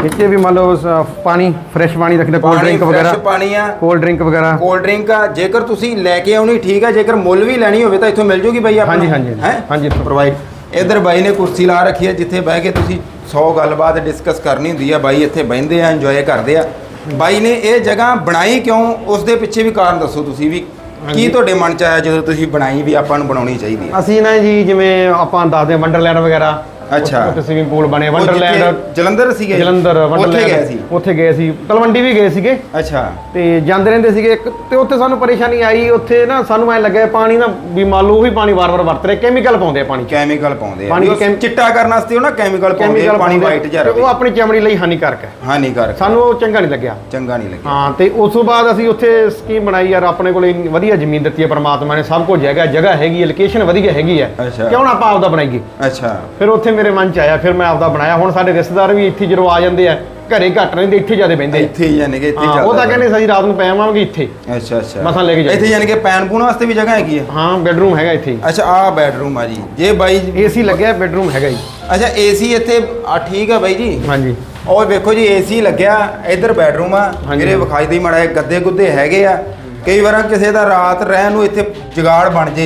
ਨੀਚੇ ਵੀ ਮੰਨ ਲਓ ਸ- ਪਾਣੀ ਫਰੈਸ਼ ਪਾਣੀ ਰੱਖਦੇ ਕੋਲਡ ਪਾਣੀ ਡਰਿੰਕ fresh ਵਗੈਰਾ ਪਾਣੀ ਆ। ਕੋਲਡ ਡਰਿੰਕ ਵਗੈਰਾ। ਕੋਲਡ ਡਰਿੰਕ ਆ। ਜੇਕਰ ਤੁਸੀਂ ਲੈ ਕੇ ਆਉਣੀ ਠੀਕ ਆ ਜੇਕਰ ਮੁੱਲ ਵੀ ਲੈਣੀ ਹੋਵੇ ਤਾਂ ਇੱਥੋਂ ਮਿਲ ਜੂਗੀ ਬਾਈ ਆਪਾਂ ਹਾਂਜੀ, ਹਾਂਜੀ, ਹਾਂਜੀ, ਇੱਥੋਂ। ਪ੍ਰੋਵਾਈਡ ਇਧਰ ਬਾਈ ਨੇ ਕੁਰਸੀ ਲਾ ਰੱਖੀ ਹੈ ਜਿੱਥੇ ਬਹਿ ਕੇ ਤੁਸੀਂ 100 ਗੱਲਬਾਤ ਡਿਸਕਸ ਕਰਨੀ ਹੁੰਦੀ ਆ। ਬਾਈ ਇੱਥੇ ਬਹਿੰਦੇ ਆ ਇੰਜੋਏ ਕਰਦੇ ਆ। ਬਾਈ ਨੇ ਇਹ ਜਗ੍ਹਾ ਬਣਾਈ ਕਿਉਂ? ਉਸ ਦੇ ਪਿੱਛੇ ਵੀ ਕਾਰਨ ਦੱਸੋ ਤੁਸੀਂ ਵੀ। ਕੀ ਤੁਹਾਡੇ ਮਨ ਚ ਆਇਆ ਜਦੋਂ ਤੁਸੀਂ ਬਣਾਈ ਵੀ ਆਪਾਂ ਨੂੰ ਬਣਾਉਣੀ ਚਾਹੀਦੀ ਅਸੀਂ ਨਾ ਜੀ ਜਿਵੇਂ ਆਪਾਂ ਦੱਸਦੇ ਹਾਂ ਵੰਡਰਲੈਂਡ ਵਗੈਰਾ। ਅੱਛਾ। ਉੱਥੇ ਸਵਿਮਿੰਗ ਪੂਲ ਬਣੇ ਉਹ ਵੰਡਰਲੈਂਡ ਜਲੰਧਰ ਸੀਗੇ? ਜਲੰਧਰ ਉੱਥੇ ਵੰਡਰਲੈਂਡ ਗਏ ਸੀ? ਉੱਥੇ ਗਏ ਸੀ। ਤਲਵੰਡੀ ਵੀ ਗਏ ਸੀਗੇ। ਅੱਛਾ। ਤੇ ਜਾਂਦੇ ਰਹਿੰਦੇ ਸੀਗੇ ਇੱਕ ਤੇ ਉੱਥੇ ਸਾਨੂੰ ਪਰੇਸ਼ਾਨੀ ਆਈ। ਉੱਥੇ ਨਾ ਸਾਨੂੰ ਐ ਲੱਗਿਆ ਪਾਣੀ ਨਾ ਵੀ ਮੰਨ ਲਓ ਉਹੀ ਪਾਣੀ ਵਾਰ-ਵਾਰ ਵਰਤ ਰਹੇ। ਕੈਮੀਕਲ ਪਾਉਂਦੇ ਆ ਪਾਣੀ 'ਚ। ਕੈਮੀਕਲ ਪਾਉਂਦੇ ਆ। ਪਾਣੀ ਵੀ ਉਹ ਕੈਮ- ਚਿੱਟਾ ਕਰਨ ਵਾਸਤੇ ਉਹ ਨਾ ਕੈਮੀਕਲ ਪਾਉਂਦੇ ਆ। ਪਾਣੀ ਪਾਉਂਦੇ ਆ, ਵਾਈਟ ਜਿਹਾ ਤੇ ਉਹ ਰਹੇ ਆਪਣੀ ਚਮੜੀ ਲਈ ਹਾਨੀਕਾਰਕ ਹੈ। ਹਾਨੀਕਾਰਕ ਸਾਨੂੰ ਉਹ ਚੰਗਾ ਨਹੀਂ ਲੱਗਿਆ। ਚੰਗਾ ਨਹੀਂ ਲੱਗਿਆ। ਹਾਂ ਤੇ ਉਸ ਤੋਂ ਬਾਅਦ ਅਸੀਂ ਉੱਥੇ ਸਕੀਮ ਬਣਾਈ। ਯਾਰ ਆਪਣੇ ਕੋਲ ਇੰਨੀ ਵਧੀਆ ਜ਼ਮੀਨ ਦਿੱਤੀ ਹੈ ਪ੍ਰਮਾਤਮਾ ਨੇ। ਸਭ ਕੁਝ ਹੈਗਾ ਜਗ੍ਹਾ ਹੈਗੀ ਹੈ ਲੋਕੇਸ਼ਨ ਵਧੀਆ ਹੈਗੀ ਹੈ। ਅੱਛਾ। ਕਿਉਂ ਨਾ ਆਪਾਂ ਆਪਦਾ ਬਣਾਈਏ? ਅੱਛਾ। ਫਿਰ ਉੱਥੇ ਮੇਰੇ ਮਨ ਚ ਆਇਆ ਫਿਰ ਮੈਂ ਆਪਦਾ ਬਣਾਇਆ। ਹੁਣ ਸਾਡੇ ਰਿਸ਼ਤੇਦਾਰ ਵੀ ਇੱਥੇ ਜਦੋਂ ਆ ਜਾਂਦੇ ਆ ਘਰੇ ਘੱਟ ਰਹਿੰਦੇ ਇੱਥੇ ਜ਼ਿਆਦਾ ਬਹਿੰਦੇ ਆ। ਇੱਥੇ ਹੀ ਯਾਨੀ ਕਿ ਇੱਥੇ ਹੀ ਉਹ ਤਾਂ ਕਹਿੰਦੇ ਅਸੀਂ ਰਾਤ ਨੂੰ ਪੈ ਆਵਾਂਗੇ ਇੱਥੇ। ਅੱਛਾ ਅੱਛਾ। ਮਸਾਂ ਲੈ ਕੇ ਜਾਈਏ। ਇੱਥੇ ਯਾਨੀ ਕਿ ਪੈਣ ਪੂਣ ਵਾਸਤੇ ਵੀ ਜਗ੍ਹਾ ਹੈਗੀ ਹੈ ਹਾਂ ਬੈੱਡਰੂਮ ਹੈਗਾ ਇੱਥੇ। ਅੱਛਾ ਆਹ ਬੈਡਰੂਮ ਆ ਜੀ। ਜੇ ਬਾਈ ਏਸੀ ਲੱਗਿਆ ਬੈੱਡਰੂਮ ਹੈਗਾ ਜੀ। ਅੱਛਾ ਏਸੀ ਇੱਥੇ ਆ ਠੀਕ ਆ ਬਾਈ ਜੀ? ਹਾਂਜੀ। ਉਹ ਵੇਖੋ ਜੀ ਏਸੀ ਲੱਗਿਆ ਇੱਧਰ ਬੈਡਰੂਮ ਆ। ਹਾਂਜੀ। ਮੇਰੇ ਵਿਖਾਈ ਦੇ ਮੜਾ ਗੱਦੇ ਗੁੱਦੇ ਹੈਗੇ ਆ। ਕਈ ਵਾਰਾਂ ਕਿਸੇ ਦਾ ਰਾਤ ਰਹਿਣ ਨੂੰ ਇੱਥੇ ਜੁਗਾੜ ਬਣ ਜੇ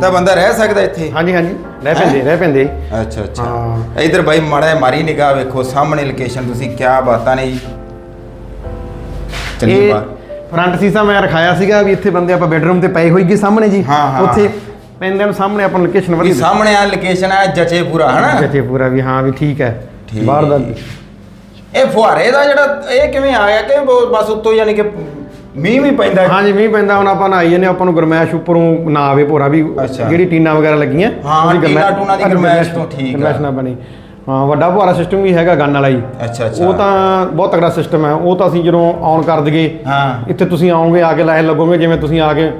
ਤਾਂ ਬੰਦਾ ਰਹਿ ਸਕਦਾ ਇੱਥੇ। ਹਾਂਜੀ ਹਾਂਜੀ। ਰਹਿ ਪੈਂਦੇ ਰਹਿ ਪੈਂਦੇ। ਅੱਛਾ ਅੱਛਾ। ਇੱਧਰ ਬਾਈ ਮੜਾ ਮਾਰੀ ਨਿਗਾਹ ਵੇਖੋ ਸਾਹਮਣੇ ਲੋਕੇਸ਼ਨ ਤੁਸੀਂ ਕੀ ਬਾਤਾਂ ਨੇ ਜੀ। ਇਹ ਬਾਹਰ ਫਰੰਟ ਸੀਸਾ ਮੈਂ ਰਖਾਇਆ ਸੀਗਾ ਵੀ ਇੱਥੇ ਬੰਦੇ ਆਪਾਂ ਬੈੱਡਰੂਮ ਤੇ ਪਏ ਹੋਈਏ ਸਾਹਮਣੇ ਜੀ। ਉੱਥੇ ਪੈਂਦੇ ਨੂੰ ਸਾਹਮਣੇ ਆਪਾਂ ਲੋਕੇਸ਼ਨ ਵਧੀਆ ਸਾਹਮਣੇ ਆ ਲੋਕੇਸ਼ਨ ਆ ਜਚੇ ਪੂਰਾ ਹਨਾ? ਜੱਥੇ ਪੂਰਾ ਵੀ ਹਾਂ ਵੀ ਠੀਕ ਹੈ। ਬਾਹਰ ਦਾ ਇਹ ਫੁਹਾਰੇ ਦਾ ਜਿਹੜਾ ਇਹ ਕਿਵੇਂ ਆ ਗਿਆ ਕਿ ਬਸ ਉੱਤੋਂ ਯਾਨੀ ਕਿ ਮੀਂਹ ਵੀ ਪੈਂਦਾ? ਹਾਂਜੀ ਮੀਂਹ ਪੈਂਦਾ ਹੁਣ ਆਪਾਂ ਨਹਾਈ ਜਾਂਦੇ ਆਪਾਂ ਨੂੰ ਗਰਮੈਸ਼ ਉੱਪਰੋਂ ਨਾ ਆਵੇ ਭੋਰਾ ਵੀ ਅੱਛਾ। ਜਿਹੜੀ ਟੀਨਾ ਵਗੈਰਾ ਲੱਗੀਆਂ ਹਾਂ, ਉਹਦੀ ਟੀਨਾ ਗਰਮੈਸ਼- ਟੂਨਾ ਦੀ ਗਰਮੈਸ਼ ਤੋਂ ਠੀਕ ਆ। ਗਰਮੈਸ਼ ਨਾ ਬਣੀ। ਹਾਂ ਵੱਡਾ ਭੋਰਾ ਸਿਸਟਮ ਵੀ ਹੈਗਾ ਗਨ ਵਾਲਾ ਹੀ। ਅੱਛਾ ਅੱਛਾ। ਉਹ ਤਾਂ ਬਹੁਤ ਤਗੜਾ ਸਿਸਟਮ ਹੈ। ਉਹ ਤਾਂ ਅਸੀਂ ਜਦੋਂ ਆਨ ਕਰ ਦਈਏ ਹਾਂ। ਇੱਥੇ ਤੁਸੀਂ ਆਓਗੇ ਆ ਕੇ ਲਾਈਨ ਲੱਗੋਗੇ ਜਿਵੇਂ ਤੁਸੀਂ ਆ ਕੇ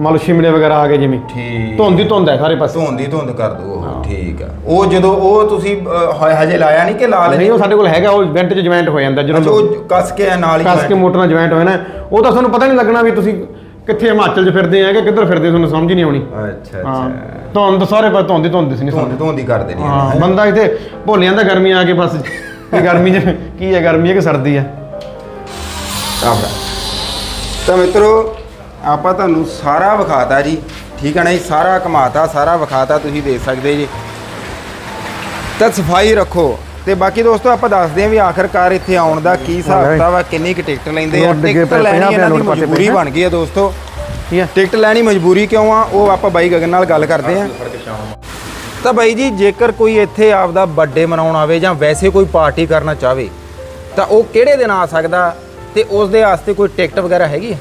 ਮੰਨ ਲਓ ਸ਼ਿਮਲੇ ਵਗੈਰਾ ਆ ਗਏ ਜਿਵੇਂ। ਠੀਕ। ਧੁੰਦ ਹੀ ਧੁੰਦ ਹੈ ਸਾਰੇ ਪਾਸੇ। ਧੁੰਦ ਹੀ ਧੁੰਦ ਕਰ ਦੋ ਉਹ। ਠੀਕ ਆ। ਉਹ ਜਦੋਂ ਉਹ ਤੁਸੀਂ ਹ- ਹਜੇ ਲਾਇਆ ਨਹੀਂ ਕਿ ਲਾ ਨਹੀਂ ਲੈਣੇ ਉਹ ਸਾਡੇ ਕੋਲ ਹੈਗਾ ਉਹ ਵੈਂਟ 'ਚ ਜੁਆਇੰਟ ਹੋ ਜਾਂਦਾ ਅੱਛਾ ਜਦੋਂ ਉਹ ਕੱਸ ਕੇ ਨਾਲ ਹੀ ਕੱਸ ਕੇ ਮੋਟਰ ਨਾਲ ਜੁਆਇੰਟ ਹੋਇਆ ਨਾ ਉਹ ਤਾਂ ਤੁਹਾਨੂੰ ਪਤਾ ਨਹੀਂ ਲੱਗਣਾ ਵੀ ਤੁਸੀਂ ਕਿੱਥੇ ਹਿਮਾਚਲ 'ਚ ਫਿਰਦੇ ਆ ਕਿ ਕਿੱਧਰ ਫਿਰਦੇ ਤੁਹਾਨੂੰ ਸਮਝ ਹੀ ਨਹੀਂ ਆਉਣੀ। ਅੱਛਾ ਹਾਂ ਅੱਛਾ। ਧੁੰਦ ਸਾਰੇ ਪਾਸੇ ਧੁੰਦ ਹੀ ਧੁੰਦ ਸੀ ਨਹੀਂ ਧੁੰਦ ਧੁੰਦ ਕਰ ਦੇਣੀ ਹਾਂ ਬੰਦਾ ਇੱਥੇ ਭੁੱਲ ਜਾਂਦਾ ਗਰਮੀ ਆ ਕੇ ਬਸ ਇਹ ਗਰਮੀ 'ਚ ਕੀ ਹੈ ਗਰਮੀ ਹੈ ਕਿ ਸਰਦੀ ਹੈ ਆਪਣਾ ਤਾਂ ਮਿੱਤਰੋ ਆਪਾਂ ਤੁਹਾਨੂੰ ਸਾਰਾ ਵਿਖਾਤਾ ਜੀ। ਠੀਕ ਹੈ ਨਾ ਜੀ? ਸਾਰਾ ਘਮਾਤਾ ਸਾਰਾ ਵਿਖਾਤਾ ਤੁਸੀਂ ਦੇਖ ਸਕਦੇ ਜੀ। ਤਾਂ ਸਫ਼ਾਈ ਰੱਖੋ। ਤੇ ਬਾਕੀ ਦੋਸਤੋ ਆਪਾਂ ਦੱਸਦੇ ਹਾਂ ਵੀ ਆਖਰਕਾਰ ਇੱਥੇ ਆਉਣ ਦਾ ਕੀ ਹਿਸਾਬ ਕਿਤਾਬ ਆ ਕਿੰਨੀ ਕੁ ਟਿਕਟ ਲੈਂਦੇ ਆ। ਟਿਕਟ ਲੈਣੀ ਇਹਨਾਂ ਦੀ ਮਜਬੂਰੀ। ਬਣ ਗਈ ਆ ਦੋਸਤੋ। ਟਿਕਟ ਲੈਣੀ ਮਜਬੂਰੀ ਕਿਉਂ ਆ? ਉਹ ਆਪਾਂ ਬਾਈ ਗਗਨ ਨਾਲ ਗੱਲ ਕਰਦੇ ਆ ਤਾਂ ਬਾਈ ਜੀ ਜੇਕਰ ਕੋਈ ਇੱਥੇ ਆਪਦਾ ਬਰਥਡੇ ਮਨਾਉਣ ਆਵੇ ਜਾਂ ਵੈਸੇ ਕੋਈ ਪਾਰਟੀ ਕਰਨਾ ਚਾਹਵੇ ਤਾਂ ਉਹ ਕਿਹੜੇ ਦਿਨ ਆ ਸਕਦਾ? ਤੇ ਉਸ ਦੇ ਵਾਸਤੇ ਕੋਈ ਟਿਕਟ ਵਗੈਰਾ ਹੈਗੀ ਹੈ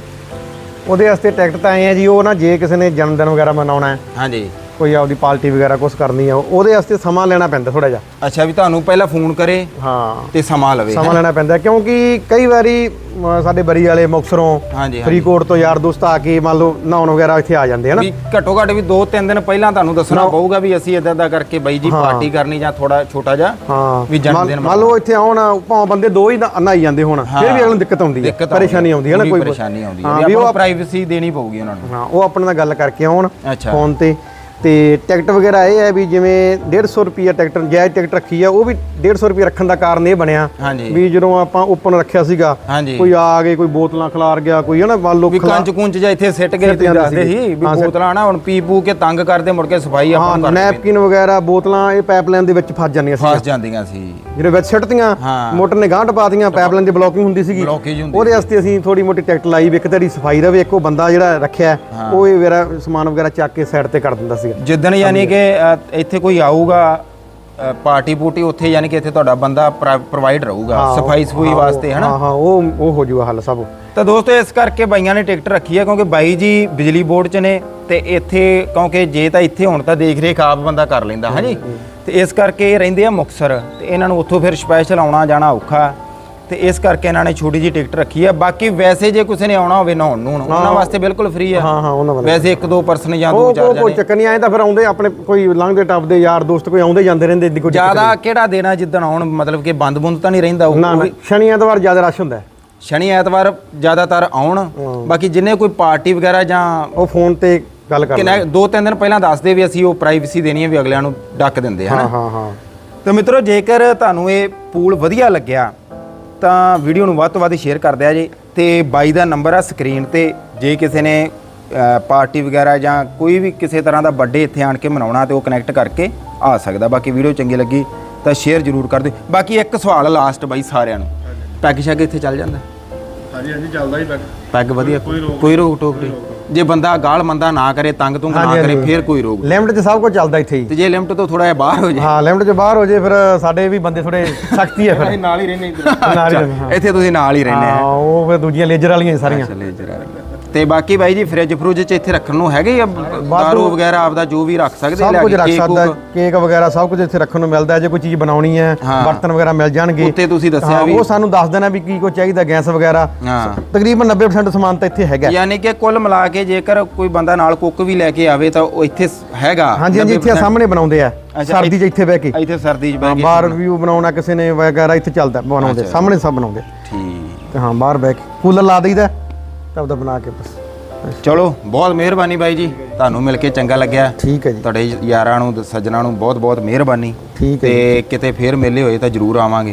ਉਹਦੇ ਵਾਸਤੇ ਟਿਕਟ ਤਾਂ ਆਏ ਆ ਜੀ, ਉਹ ਨਾ ਜੇ ਕਿਸੇ ਨੇ ਜਨਮ ਦਿਨ ਵਗੈਰਾ ਮਨਾਉਣਾ ਹੈ। ਹਾਂਜੀ। ਕੋਈ ਆਪਦੀ ਪਾਰਟੀ ਵਗੈਰਾ ਕੁਝ ਕਰਨੀ ਆ ਉਹਦੇ ਵਾਸਤੇ ਸਮਾਂ ਲੈਣਾ ਪੈਂਦਾ ਥੋੜਾ ਜਿਹਾ। ਅੱਛਾ ਵੀ ਤੁਹਾਨੂੰ ਪਹਿਲਾਂ ਫੋਨ ਕਰੇ ਹਾਂ। ਤੇ ਸਮਾਂ ਲਵੇ ਸਮਾਂ ਲੈਣਾ ਪੈਂਦਾ ਕਿਉਂਕਿ ਕਈ ਵਾਰੀ ਅਮ, ਸਾਡੇ ਬਰੀ ਵਾਲੇ ਮੁਕਸਰੋਂ ਹਾਂਜੀ ਹਾਂਜੀ। ਫਰੀਦਕੋਟ ਤੋਂ ਯਾਰ ਦੋਸਤ ਆ ਕੇ ਮੰਨ ਲਓ ਨਹਾਉਣ ਵਗੈਰਾ ਇੱਥੇ ਆ ਜਾਂਦੇ ਹਨ? ਵੀ ਘੱਟੋ ਘੱਟ ਵੀ 2-3 ਦਿਨ ਪਹਿਲਾਂ ਤੁਹਾਨੂੰ ਦੱਸਣਾ ਪਊਗਾ ਵੀ ਅਸੀਂ ਇਦਾਂ ਦਾ ਕਰਕੇ ਬਾਈ ਜੀ। ਪਾਰਟੀ ਕਰਨੀ ਜਾਂ ਥੋੜਾ ਛੋਟਾ ਜਿਹਾ ਹਾਂ। ਵੀ ਜਨਮ ਮੰਨ- ਦਿਨ ਮੰਨ ਲਓ ਇੱਥੇ ਆਉਣ ਭਾਵੇਂ ਬੰਦੇ ਦੋ ਹੀ ਨਾ- ਨਹਾਈ ਜਾਂਦੇ ਹੋਣ ਫਿਰ ਵੀ ਅਗਲੇ ਨੂੰ ਦਿੱਕਤ ਆਉਂਦੀ ਹੈ ਦਿੱਕਤ ਪਰੇਸ਼ਾਨੀ ਆਉਂਦੀ ਹੈ ਨਾ ਕੋਈ ਪਰੇਸ਼ਾਨੀ ਆਉਂਦੀ ਹਾਂ, ਹੈ ਵੀ ਵੀ ਉਹ ਆਪਾਂ ਪ੍ਰਾਈਵੇਸੀ ਦੇਣੀ ਪਊਗੀ ਉਹਨਾਂ ਨੂੰ। ਹਾਂ ਉਹ ਆਪਣੇ ਨਾਲ ਗੱਲ ਕਰਕੇ ਆਉਣ ਅੱਛਾ। ਫੋਨ ਤੇ। ਤੇ ਟਿਕਟ ਵਗੈਰਾ ਇਹ ਹੈ ਵੀ ਜਿਵੇਂ 150 ਰੁਪਿਆ ਟਿਕਟ ਜਾਇਜ਼ ਟਿਕਟ ਰੱਖੀ ਆ ਉਹ ਵੀ 150 ਰੁਪਿਆ ਰੱਖਣ ਦਾ ਕਾਰਨ ਇਹ ਬਣਿਆ ਵੀ ਜਦੋਂ ਆਪਾਂ ਓਪਨ ਰੱਖਿਆ ਸੀਗਾ ਕੋਈ ਆ ਗਏ ਕੋਈ ਬੋਤਲਾਂ ਖਿਲਾਰ ਗਿਆ ਕੋਈ ਹਨਾ ਮੰਨ ਲਓ ਵੀ ਕੰਚ ਕੁੰਚ ਜਾਂ ਇੱਥੇ ਸਿੱਟ ਗਏ ਤੁਸੀਂ ਦੱਸਦੇ। ਸੀ ਵੀ ਹਾਂ, ਬੋਤਲਾਂ ਨਾ ਹੁਣ ਪੀ ਪੂ ਕੇ ਤੰਗ ਕਰਦੇ ਮੁੜ ਕੇ ਸਫ਼ਾਈ ਆਪਾਂ ਹਾਂ ਨੂੰ ਕਰਨੀ ਨੈਪਕਿਨ ਵਗੈਰਾ ਬੋਤਲਾਂ ਇਹ ਪਾਈਪਲਾਈਨ ਦੇ ਵਿੱਚ ਫਸ ਜਾਂਦੀਆਂ ਸੀ ਫਸ ਜਾਂਦੀਆਂ ਸੀ। ਜਿਹੜੇ ਵਿੱਚ ਸਿੱਟਦੀਆਂ ਹਾਂ। ਮੋਟਰ ਨੇ ਗਾਂਢ ਪਾਤੀਆਂ ਪਾਈਪਲਾਈਨ ਦੀ ਬਲੌਕਿੰਗ ਹੁੰਦੀ ਸੀਗੀ। ਉਹਦੇ ਵਾਸਤੇ ਅਸੀਂ ਥੋੜੀ ਮੋਟੀ ਟਿਕਟ ਲਾਈ ਵੀ ਇੱਕ ਤੇਰੀ ਸਫ਼ਾਈ ਰਵੇ ਇੱਕੋ ਬੰਦਾ ਜਿਹੜਾ ਰੱਖਿਆ ਉਹ ਇਹ ਵਗੈਰਾ ਸਮਾਨ ਵਗੈਰਾ ਚੱਕ ਕੇ ਸਾਈਡ ਤੇ ਕਰ ਦਿੰਦਾ ਸੀਗਾ ਜਿੱਦਣ ਯਾਨੀ ਕਿ ਅ, ਇੱਥੇ ਕੋਈ ਆਊਗਾ ਪਾਰਟੀ ਪੂਟੀ ਉੱਥੇ ਯਾਨੀ ਕਿ ਇੱਥੇ ਤੁਹਾਡਾ ਬੰਦਾ ਪ੍ਰੋਵਾਈਡ ਰਹੂਗਾ ਹਾਂ, ਸਫ਼ਾਈ ਸਫੂਈ ਹਾਂ, ਵਾਸਤੇ ਹਨਾ? ਹਾਂ ਹਾਂ ਉਹ ਉਹ ਹੋ ਜੂਗਾ ਹੱਲ ਸਭ। ਤਾਂ ਦੋਸਤੋ ਇਸ ਕਰਕੇ ਬਾਈਆਂ ਨੇ ਟਿਕਟ ਰੱਖੀ ਹੈ ਕਿਉਂਕਿ ਬਾਈ ਜੀ ਬਿਜਲੀ ਬੋਰਡ 'ਚ ਨੇ ਤੇ ਇੱਥੇ ਕਿਉਂਕਿ ਜੇ ਤਾਂ ਇੱਥੇ ਹੁਣ ਤਾਂ ਦੇਖ ਰੇਖ ਆਪ ਬੰਦਾ ਕਰ ਲੈਂਦਾ ਹਾਂਜੀ? ਤੇ ਇਸ ਕਰਕੇ ਇਹ ਰਹਿੰਦੇ ਆ ਮੁਕਸਰ ਤੇ ਇਹਨਾਂ ਨੂੰ ਉੱਥੋਂ ਫਿਰ ਸਪੈਸ਼ਲ ਆਉਣਾ ਜਾਣਾ ਔਖਾ। ਤੇ ਇਸ ਕਰਕੇ ਇਹਨਾਂ ਨੇ ਛੋਟੀ ਜੀ ਟਿਕਟ ਰੱਖੀ ਹੈ ਬਾਕੀ ਵੈਸੇ ਜੇ ਕਿਸੇ ਨੇ ਆਉਣਾ ਹੋਵੇ ਨਹਾਉਣ ਨੂੰ ਉਹਨਾਂ ਵਾਸਤੇ ਬਿਲਕੁਲ ਫ੍ਰੀ ਆ। ਹਾਂ ਹਾਂ ਉਹਨਾਂ ਵੱਲੋਂ ਵੈਸੇ ਇੱਕ ਦੋ ਪਰਸਨ ਜਾਂ ਦੋ ਉਹ ਚਾਰ ਉਹ ਕੋਈ ਜਣੇ। ਚੱਕਰ ਨਹੀਂ ਆਏ ਤਾਂ ਫਿਰ ਆਉਂਦੇ ਆਪਣੇ ਕੋਈ ਲੰਘਦੇ ਟੱਪਦੇ ਯਾਰ ਦੋਸਤ ਕੋਈ ਆਉਂਦੇ ਜਾਂਦੇ ਰਹਿੰਦੇ ਏਡੀ ਕੋਈ ਜ਼ਿਆਦਾ ਕਿਹੜਾ ਦੇਣਾ ਜਿੱਦਣ ਆਉਣ ਮਤਲਬ ਕਿ ਬੰਦ ਬੁੰਦ ਤਾਂ ਨਹੀਂ ਰਹਿੰਦਾ ਉਹ ਸ਼ਨੀ ਐਤਵਾਰ ਜ਼ਿਆਦਾ ਰਸ਼ ਹੁੰਦਾ। ਹੈ। ਸ਼ਨੀ ਐਤਵਾਰ ਜ਼ਿਆਦਾਤਰ ਆਉਣ। ਬਾਕੀ ਜਿੰਨੇ ਕੋਈ ਪਾਰਟੀ ਵਗੈਰਾ ਜਾਂ ਉਹ ਫੋਨ ਤੇ ਗੱਲ ਕਰ ਕਿੰਨਾ ਦੋ ਤਿੰਨ ਦਿਨ ਪਹਿਲਾਂ ਦੱਸਦੇ ਵੀ ਅਸੀਂ ਉਹ ਪ੍ਰਾਈਵੇਸੀ ਦੇਣੀ ਹੈ ਵੀ ਅਗਲਿਆਂ ਨੂੰ ਡੱਕ ਦਿੰਦੇ ਹਾਂ ਹਨ? ਹਾਂ ਹਾਂ ਤੇ ਮਿੱਤਰੋ ਜੇਕਰ ਤੁਹਾਨੂੰ ਇਹ ਪੂਲ ਵਧੀਆ ਲੱਗਿਆ ਤਾਂ ਵੀਡੀਓ ਨੂੰ ਵੱਧ ਤੋਂ ਵੱਧ ਸ਼ੇਅਰ ਕਰ ਦਿਆ ਜੀ ਤੇ ਬਾਈ ਦਾ ਨੰਬਰ ਆ ਸਕਰੀਨ ਤੇ ਜੇ ਕਿਸੇ ਨੇ ਪਾਰਟੀ ਵਗੈਰਾ ਜਾਂ ਕੋਈ ਵੀ ਕਿਸੇ ਤਰ੍ਹਾਂ ਦਾ ਬਰਥਡੇ ਇੱਥੇ ਆਣ ਕੇ ਮਨਾਉਣਾ ਤੇ ਉਹ ਕਨੈਕਟ ਕਰਕੇ ਆ ਸਕਦਾ। ਬਾਕੀ ਵੀਡੀਓ ਚੰਗੀ ਲੱਗੀ ਤਾਂ ਸ਼ੇਅਰ ਜ਼ਰੂਰ ਕਰ ਦਿਓ। ਬਾਕੀ ਇੱਕ ਸਵਾਲ ਲਾਸਟ ਬਾਈ ਸਾਰਿਆਂ ਨੂੰ। ਪੈਗ ਸ਼ੈਗ ਇੱਥੇ ਚੱਲ ਜਾਂਦਾ? ਹਾਂਜੀ ਹਾਂਜੀ ਚੱਲਦਾ ਹੀ ਪੈਕ ਪੈਗ ਵਧੀਆ ਕੋਈ ਰੋਕ ਟੋਕ ਨਹੀਂ। ਜੇ ਬੰਦਾ ਗਾਲ ਮੰਦਾ ਨਾ ਕਰੇ ਤੰਗ ਤੁੰਗ ਨਾ ਹਾਂਜੀ, ਕਰੇ ਹਾਂਜੀ। ਫਿਰ ਕੋਈ ਰੋਕ ਲਿਮਟ 'ਚ ਸਭ ਕੁਝ ਚੱਲਦਾ ਇੱਥੇ ਹੀ। ਤੇ ਜੇ ਲਿਮਟ ਤੋਂ ਥੋੜਾ ਜਿਹਾ ਬਾਹਰ ਹੋ ਜੇ ਹਾਂ ਲਿਮਟ 'ਚ ਬਾਹਰ ਹੋ ਜੇ ਫਿਰ ਸਾਡੇ ਵੀ ਬੰਦੇ ਥੋੜੇ ਸਖਤੀ ਹੈ ਫਿਰ। ਨਾਲ ਹੀ ਰਹਿੰਦੇ ਇੱਧਰ। ਨਾਲ ਹੀ ਰਹਿੰਦੇ, ਹਾਂ। ਇੱਥੇ ਤੁਸੀਂ ਨਾਲ ਹੀ ਰਹਿੰਦੇ ਆ ਹਾਂ। ਉਹ ਫਿਰ ਦੂਜੀਆਂ ਲੇਜਰ ਵਾਲੀਆਂ ਹੀ ਸਾਰੀਆਂ। ਚਲੇ ਜਰਾ ਤੇ ਬਾਕੀ ਬਾਈ ਜੀ ਫ੍ਰਿਜ ਫਰੂਜ ਚ ਇੱਥੇ ਰੱਖਣ ਨੂੰ ਹੈਗੇ ਆ? ਦਾਰੂ ਵਗੈਰਾ ਆਪਦਾ ਜੋ ਵੀ ਰੱਖ ਸਕਦੇ ਸਭ ਕੁਝ ਰੱਖ ਸਕਦਾ ਕੂਕ। ਵਗੈਰਾ ਸਭ ਕੁਝ ਇੱਥੇ ਰੱਖਣ ਨੂੰ ਮਿਲਦਾ ਹੈ ਜੇ ਕੋਈ ਚੀਜ਼ ਬਣਾਉਣੀ ਹੈ। ਬਰਤਨ ਵਗੈਰਾ ਮਿਲ ਜਾਣਗੇ। ਉੱਤੇ ਤੁਸੀਂ ਦੱਸਿਆ ਵੀ ਉਹ ਸਾਨੂੰ ਦੱਸ ਦੇਣਾ ਵੀ ਕੀ ਕੁਝ ਚਾਹੀਦਾ ਗੈਸ ਵਗੈਰਾ। ਤਕਰੀਬਨ 90% ਸਮਾਨ ਤਾਂ ਇੱਥੇ ਹੈਗਾ। ਯਾਨੀ ਕਿ ਕੁੱਲ ਮਿਲਾ ਕੇ ਜੇਕਰ ਕੋਈ ਬੰਦਾ ਨਾਲ ਕੁੱਕ ਵੀ ਲੈ ਕੇ ਆਵੇ ਤਾਂ ਉਹ ਇੱਥੇ ਹੈਗਾ ਹਾਂਜੀ ਹਾਂਜੀ ਇੱਥੇ 90% ਸਾਹਮਣੇ ਬਣਾਉਂਦੇ ਆ। ਸਰਦੀ 'ਚ ਇੱਥੇ ਬਹਿ ਕੇ। ਇੱਥੇ ਸਰਦੀ ਚ ਬਹਿ ਕੇ ਬਾਹਰ ਰਿਵਿਊ ਬਣਾਉਣਾ ਕਿਸੇ ਨੇ ਵਗੈਰਾ ਇੱਥੇ ਚੱਲਦਾ ਬਣਾਉਂਦੇ। ਸਾਹਮਣੇ ਸਭ ਬਣਾਉਂਦੇ। ਠੀਕ। ਹਾਂ ਬਾਹਰ ਬਹਿ ਕੇ। ਕੂਲਰ ਲਾ ਦਈਦਾ। ਉਹਦਾ ਬਣਾ ਕੇ ਬਸ। ਚਲੋ ਬਹੁਤ ਮਿਹਰਬਾਨੀ ਬਾਈ ਜੀ। ਤੁਹਾਨੂੰ ਮਿਲ ਕੇ ਚੰਗਾ ਲੱਗਿਆ। ਠੀਕ ਹੈ ਜੀ। ਤੁਹਾਡੇ ਯਾਰਾਂ ਨੂੰ ਸੱਜਣਾ ਨੂੰ ਬਹੁਤ ਬਹੁਤ ਮਿਹਰਬਾਨੀ। ਠੀਕ ਹੈ ਤੇ ਕਿਤੇ ਫੇਰ ਮੇਲੇ ਹੋਏ ਤਾਂ ਜਰੂਰ ਆਵਾਂਗੇ।